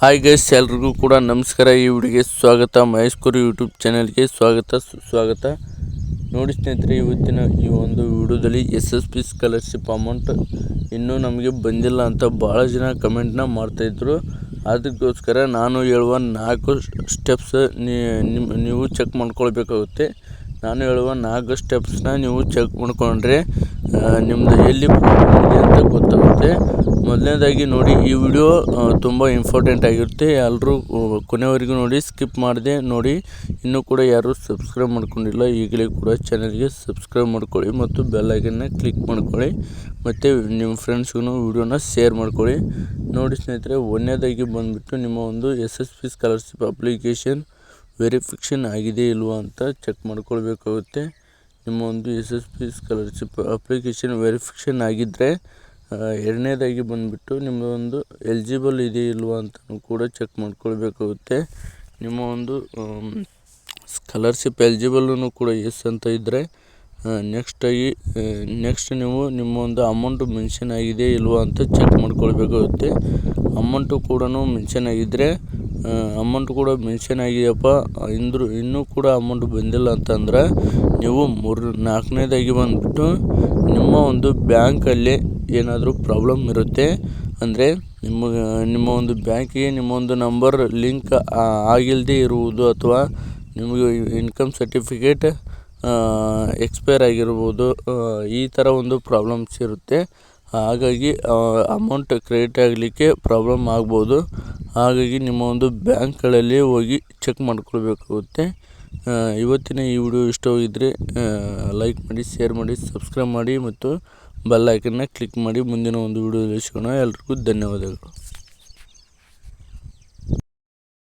Hi guys ಎಲ್ರಿಗೂ ಕೂಡ ನಮಸ್ಕಾರ. ಈ ವಿಡಿಯೋಗೆ ಸ್ವಾಗತ. ಮಹೇಶ್ ಕುರಿ ಯೂಟ್ಯೂಬ್ ಚಾನಲ್ಗೆ ಸ್ವಾಗತ, ಸುಸ್ವಾಗತ. ನೋಡಿ ಸ್ನೇಹಿತರೆ, ಇವತ್ತಿನ ಈ ಒಂದು ವಿಡಿಯೋದಲ್ಲಿ S S P scholarship amount ಇನ್ನೂ ನಮಗೆ ಬಂದಿಲ್ಲ ಅಂತ ಭಾಳ ಜನ ಕಮೆಂಟ್ನ ಮಾಡ್ತಾಯಿದ್ರು ಅದಕ್ಕೋಸ್ಕರ ನಾನು ಹೇಳುವ ನಾಲ್ಕು ಸ್ಟೆಪ್ಸ್ ನೀವು ಚೆಕ್ ಮಾಡ್ಕೊಳ್ಬೇಕಾಗುತ್ತೆ. ನಾನು ಹೇಳುವ ನಾಲ್ಕು ಸ್ಟೆಪ್ಸ್ನ ನೀವು ಚೆಕ್ ಮಾಡಿಕೊಂಡ್ರೆ ನಿಮ್ಮದು ಎಲ್ಲಿ ಪ್ರಾಬ್ಲಮ್ ಇದೆ ಅಂತ ಗೊತ್ತಾಗುತ್ತೆ ಮೊದಲನೇದಾಗಿ ನೋಡಿ, ಈ ವಿಡಿಯೋ ತುಂಬ ಇಂಪಾರ್ಟೆಂಟ್ ಆಗಿರುತ್ತೆ. ಎಲ್ಲರೂ ಕೊನೆವರೆಗೂ ನೋಡಿ, ಸ್ಕಿಪ್ ಮಾಡಿದೆ ನೋಡಿ. ಇನ್ನೂ ಕೂಡ ಯಾರೂ ಸಬ್ಸ್ಕ್ರೈಬ್ ಮಾಡ್ಕೊಂಡಿಲ್ಲ, ಈಗಲೇ ಕೂಡ ಚಾನಲ್ಗೆ ಸಬ್ಸ್ಕ್ರೈಬ್ ಮಾಡ್ಕೊಳ್ಳಿ ಮತ್ತು ಬೆಲ್ಲೈಕನ್ನ ಕ್ಲಿಕ್ ಮಾಡ್ಕೊಳ್ಳಿ. ಮತ್ತು ನಿಮ್ಮ ಫ್ರೆಂಡ್ಸ್ಗೂ ವಿಡಿಯೋನ ಶೇರ್ ಮಾಡ್ಕೊಳ್ಳಿ. ನೋಡಿ ಸ್ನೇಹಿತರೆ, ಒಂದನೇದಾಗಿ ಬಂದುಬಿಟ್ಟು ನಿಮ್ಮ ಒಂದು S S P scholarship application verification ಆಗಿದೆ ಇಲ್ವಾ ಅಂತ ಚೆಕ್ ಮಾಡ್ಕೊಳ್ಬೇಕಾಗುತ್ತೆ. ನಿಮ್ಮ ಒಂದು S S P scholarship application verification ಆಗಿದ್ದರೆ ಎರಡನೇದಾಗಿ ಬಂದುಬಿಟ್ಟು ನಿಮ್ಮ ಒಂದು ಎಲಿಜಿಬಲ್ ಇದೆ ಇಲ್ವಾ ಅಂತ ಕೂಡ ಚೆಕ್ ಮಾಡ್ಕೊಳ್ಬೇಕಾಗುತ್ತೆ. ನಿಮ್ಮ ಒಂದು ಸ್ಕಾಲರ್ಶಿಪ್ ಎಲ್ಜಿಬಲ್ಲೂ ಕೂಡ ಎಸ್ ಅಂತ ಇದ್ದರೆ ನೆಕ್ಸ್ಟಾಗಿ ನೆಕ್ಸ್ಟ್ ನೀವು ನಿಮ್ಮ ಒಂದು ಅಮೌಂಟು ಮೆನ್ಷನ್ ಆಗಿದೆ ಇಲ್ವಾ ಅಂತ ಚೆಕ್ ಮಾಡ್ಕೊಳ್ಬೇಕಾಗುತ್ತೆ. ಅಮೌಂಟು ಕೂಡ ಮೆನ್ಷನ್ ಆಗಿದ್ದರೆ ಅಮೌಂಟ್ ಕೂಡ ಮೆನ್ಷನ್ ಆಗಿದೆಯಪ್ಪ, ಇಂದ್ರು ಇನ್ನೂ ಕೂಡ ಅಮೌಂಟ್ ಬಂದಿಲ್ಲ ಅಂತಂದ್ರೆ, ನೀವು ಮೂರು ನಾಲ್ಕನೇದಾಗಿ ಬಂದುಬಿಟ್ಟು ನಿಮ್ಮ ಒಂದು ಬ್ಯಾಂಕಲ್ಲಿ ಏನಾದರೂ ಪ್ರಾಬ್ಲಮ್ ಇರುತ್ತೆ ಅಂದರೆ ನಿಮ್ಮ ನಿಮ್ಮ ಒಂದು ಬ್ಯಾಂಕಿಗೆ ನಿಮ್ಮ ಒಂದು ನಂಬರ್ ಲಿಂಕ್ ಆಗಿಲ್ಲದೆ ಇರುವುದು ಅಥವಾ ನಿಮಗೆ ಇನ್ಕಮ್ ಸರ್ಟಿಫಿಕೇಟ್ ಎಕ್ಸ್ಪೈರ್ ಆಗಿರ್ಬೋದು ಈ ಥರ ಒಂದು ಪ್ರಾಬ್ಲಮ್ಸ್ ಇರುತ್ತೆ. ಹಾಗಾಗಿ ಅಮೌಂಟ್ ಕ್ರೆಡಿಟ್ ಆಗಲಿಕ್ಕೆ ಪ್ರಾಬ್ಲಮ್ ಆಗ್ಬೋದು. ಹಾಗಾಗಿ ನಿಮ್ಮ ಒಂದು ಬ್ಯಾಂಕ್ಗಳಲ್ಲಿ ಹೋಗಿ ಚೆಕ್ ಮಾಡ್ಕೊಳ್ಬೇಕಾಗುತ್ತೆ. ಇವತ್ತಿನ ಈ ವಿಡಿಯೋ ಇಷ್ಟವಾಗಿದ್ದರೆ ಲೈಕ್ ಮಾಡಿ ಶೇರ್ ಮಾಡಿ ಸಬ್ಸ್ಕ್ರೈಬ್ ಮಾಡಿ ಮತ್ತು ಬೆಲ್ ಐಕನ್ನ ಕ್ಲಿಕ್ ಮಾಡಿ ಮುಂದಿನ ಒಂದು ವಿಡಿಯೋದಲ್ಲಿ ಸಿಗೋಣ. ಎಲ್ರಿಗೂ ಧನ್ಯವಾದಗಳು.